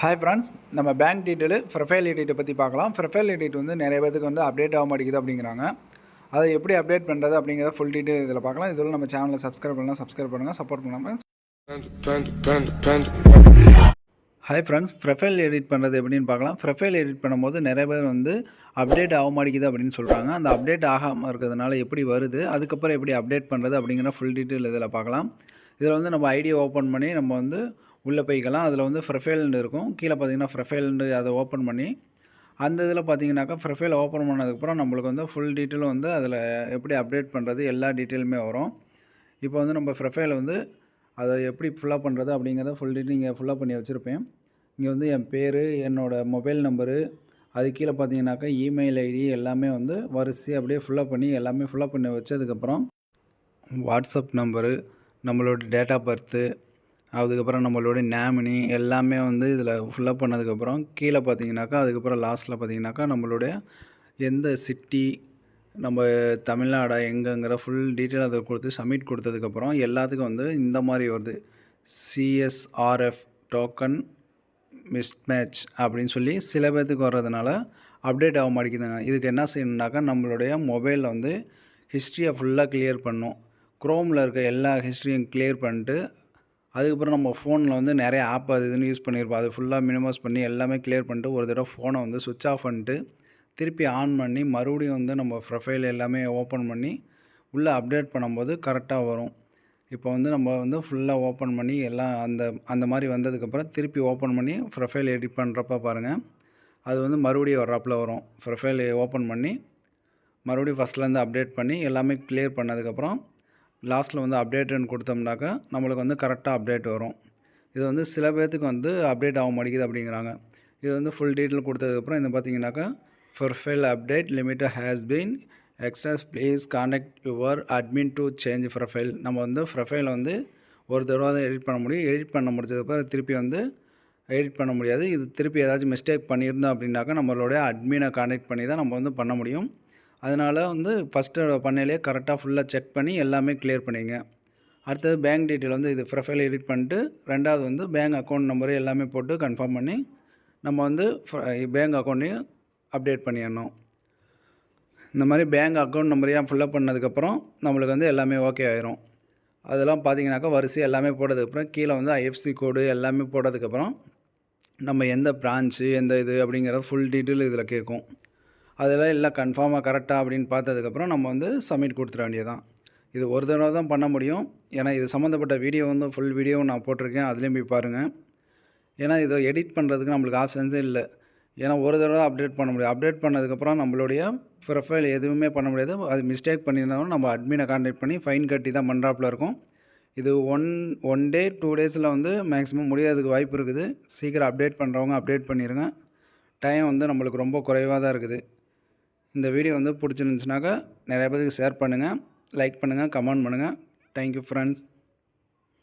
Hi friends நம்ம bank detail profile எடிட்டை பற்றி பார்க்கலாம். ப்ரொஃபைல் எடிட் வந்து நிறைய பேருக்கு வந்து அப்டேட் ஆக மாட்டேங்குது அப்படிங்கிறாங்க. அதை எப்படி அப்டேட் பண்ணுறது அப்படிங்கிறத ஃபுல் டீட்டெயில் இதில் பார்க்கலாம். இதில் நம்ம சேனலில் சப்ஸ்கிரைப் பண்ணலாம் சப்ஸ்கிரைப் பண்ணுங்கள் சப்போர்ட் பண்ணாமல் ஹாய் ஃப்ரெண்ட்ஸ் ப்ரொஃபைல் எடிட் பண்ணுறது எப்படின்னு பார்க்கலாம். ப்ரொஃபைல் எடிட் பண்ணும்போது நிறைய பேர் வந்து அப்டேட் ஆக மாட்டேங்குது அப்படின்னு சொல்கிறாங்க அந்த அப்டேட் ஆகாமல் இருக்கிறதுனால எப்படி வருது? அதுக்கப்புறம் எப்படி அப்டேட் பண்ணுறது அப்படிங்கிற ஃபுல் டீட்டெயில் இதில் பார்க்கலாம். இதில் வந்து நம்ம ஐடியை ஓப்பன் பண்ணி நம்ம வந்து உள்ளே போய்க்கலாம் அதில் வந்து ப்ரொஃபைல்னு இருக்கும். கீழே பார்த்தீங்கன்னா ஃப்ரஃபைல்ண்டு அதை ஓப்பன் பண்ணி அந்த இதில் பார்த்தீங்கன்னாக்கா ப்ரொஃபைல் ஓப்பன் பண்ணதுக்கப்புறம் நம்மளுக்கு வந்து ஃபுல் டீட்டெயிலும் வந்து அதில் எப்படி அப்டேட் பண்ணுறது எல்லா டீட்டெயிலுமே வரும். இப்போ வந்து நம்ம ப்ரொஃபைல் வந்து அதை எப்படி ஃபுல்லாக பண்ணுறது அப்படிங்கிறத ஃபுல் டீட்டெயில் இங்கே ஃபுல்லாக பண்ணி வச்சுருப்பேன். இங்கே வந்து என் பேர் என்னோடய மொபைல் நம்பரு அது கீழே பார்த்தீங்கன்னாக்கா இமெயில் ஐடி எல்லாமே வந்து வரிசை அப்படியே ஃபுல்லாக பண்ணி எல்லாமே ஃபுல்லாக பண்ணி வச்சதுக்கப்புறம் வாட்ஸ்அப் நம்பரு நம்மளோட டேட் ஆஃப் பர்த்து அதுக்கப்புறம் நம்மளோட நேமினி எல்லாமே வந்து இதில் ஃபுல்லப் பண்ணதுக்கப்புறம் கீழே பார்த்தீங்கன்னாக்கா அதுக்கப்புறம் லாஸ்ட்டில் பார்த்தீங்கன்னாக்கா நம்மளுடைய எந்த சிட்டி நம்ம தமிழ்நாடா எங்கங்கிற ஃபுல் டீட்டெயில் அதை கொடுத்து சப்மிட் கொடுத்ததுக்கப்புறம் எல்லாத்துக்கும் வந்து இந்த மாதிரி வருது. சிஎஸ்ஆர்எஃப் டோக்கன் மிஸ்மேட்ச் அப்படின்னு சொல்லி சில பேர்த்துக்கு வர்றதுனால அப்டேட் ஆக மாட்டேங்குதுங்க. இதுக்கு என்ன செய்யணுன்னாக்கா நம்மளுடைய மொபைலில் வந்து ஹிஸ்ட்ரியை ஃபுல்லாக கிளியர் பண்ணும் க்ரோமில் இருக்க எல்லா ஹிஸ்ட்ரியும் கிளியர் பண்ணிட்டு அதுக்கப்புறம் நம்ம ஃபோனில் வந்து நிறைய ஆப் அது இதுன்னு யூஸ் பண்ணியிருப்போம். அது ஃபுல்லாக மினிமைஸ் பண்ணி எல்லாமே கிளியர் பண்ணிட்டு ஒரு தடவை ஃபோனை வந்து சுவிட்ச் ஆஃப் பண்ணிட்டு திருப்பி ஆன் பண்ணி மறுபடியும் வந்து நம்ம ப்ரொஃபைல் எல்லாமே ஓப்பன் பண்ணி உள்ளே அப்டேட் பண்ணும்போது கரெக்டாக வரும். இப்போ வந்து நம்ம வந்து ஃபுல்லாக ஓப்பன் பண்ணி எல்லாம் அந்த அந்த மாதிரி வந்ததுக்கப்புறம் திருப்பி ஓப்பன் பண்ணி ப்ரொஃபைல் எடிட் பண்ணுறப்ப பாருங்கள் அது வந்து மறுபடியும் வர்றாப்புல வரும். ப்ரொஃபைல் ஓப்பன் பண்ணி மறுபடியும் ஃபஸ்ட்லேருந்து அப்டேட் பண்ணி எல்லாமே கிளியர் பண்ணதுக்கப்புறம் லாஸ்ட்டில் வந்து அப்டேட்டுன்னு கொடுத்தோம்னாக்கா நம்மளுக்கு வந்து கரெக்டாக அப்டேட் வரும். இது வந்து சில பேர்த்துக்கு வந்து அப்டேட் ஆக மாட்டேங்குது அப்படிங்கிறாங்க. இது வந்து ஃபுல் டீட்டெயில் கொடுத்ததுக்கப்புறம் இந்த பார்த்தீங்கன்னாக்கா profile update limited has been extras please contact your admin to change profile நம்ம வந்து ப்ரொஃபைலை வந்து ஒரு தடவை தான் எடிட் பண்ண முடியும். எடிட் பண்ண முடிச்சதுக்கப்புறம் திருப்பி வந்து எடிட் பண்ண முடியாது. இது திருப்பி ஏதாச்சும் மிஸ்டேக் பண்ணியிருந்தோம் அப்படின்னாக்கா நம்மளுடைய அட்மினை காண்டாக்ட் பண்ணி தான் நம்ம வந்து பண்ண முடியும். அதனால் வந்து ஃபஸ்ட்டு பண்ணையிலே கரெக்டாக ஃபுல்லாக செக் பண்ணி எல்லாமே கிளியர் பண்ணிங்க. அடுத்தது பேங்க் டீட்டெயில் வந்து இது ப்ரொஃபைல் எடிட் பண்ணிட்டு ரெண்டாவது வந்து பேங்க் அக்கௌண்ட் நம்பரு எல்லாமே போட்டு கன்ஃபார்ம் பண்ணி நம்ம வந்து பேங்க் அக்கௌண்ட்டையும் அப்டேட் பண்ணிடணும். இந்த மாதிரி பேங்க் அக்கௌண்ட் நம்பரையும் ஃபில்லப் பண்ணதுக்கப்புறம் நம்மளுக்கு வந்து எல்லாமே ஓகே ஆயிரும். அதெல்லாம் பார்த்தீங்கன்னாக்கா வரிசை எல்லாமே போட்டதுக்கப்புறம் கீழே வந்து ஐஎஃப்சி கோடு எல்லாமே போட்டதுக்கப்புறம் நம்ம எந்த பிரான்ச்சு எந்த இது அப்படிங்கிற ஃபுல் டீட்டெயில் இதில் கேட்கும். அதெல்லாம் எல்லாம் கன்ஃபார்மாக கரெக்டாக அப்படின்னு பார்த்ததுக்கப்புறம் நம்ம வந்து சப்மிட் கொடுத்துட வேண்டியதான் இது ஒரு தடவை தான் பண்ண முடியும். ஏன்னா இது சம்மந்தப்பட்ட வீடியோ வந்து ஃபுல் வீடியோவும் நான் போட்டிருக்கேன். அதுலேயும் போய் பாருங்கள் ஏன்னா இதை எடிட் பண்ணுறதுக்கு நம்மளுக்கு ஆப்ஷன்ஸே இல்லை. ஏன்னா ஒரு தடவை அப்டேட் பண்ண முடியும். அப்டேட் பண்ணதுக்கப்புறம் நம்மளுடைய ப்ரொஃபைல் எதுவுமே பண்ண முடியாது. அது மிஸ்டேக் பண்ணியிருந்தாலும் நம்ம அட்மினை கான்டாக்ட் பண்ணி ஃபைன் கட்டி தான் பண்ணுறாப்புல இருக்கும். இது ஒன் ஒன் டே டூ டேஸில் வந்து மேக்ஸிமம் முடியாததுக்கு வாய்ப்பு இருக்குது. சீக்கிரம் அப்டேட் பண்ணுறவங்க அப்டேட் பண்ணிடுங்க டைம் வந்து நம்மளுக்கு ரொம்ப குறைவாக தான் இருக்குது. இந்த வீடியோ வந்து பிடிச்சிருந்துச்சுனாக்கா நிறைய பேருக்கு ஷேர் பண்ணுங்கள் லைக் பண்ணுங்கள் கமெண்ட் பண்ணுங்கள் தேங்க்யூ ஃப்ரெண்ட்ஸ்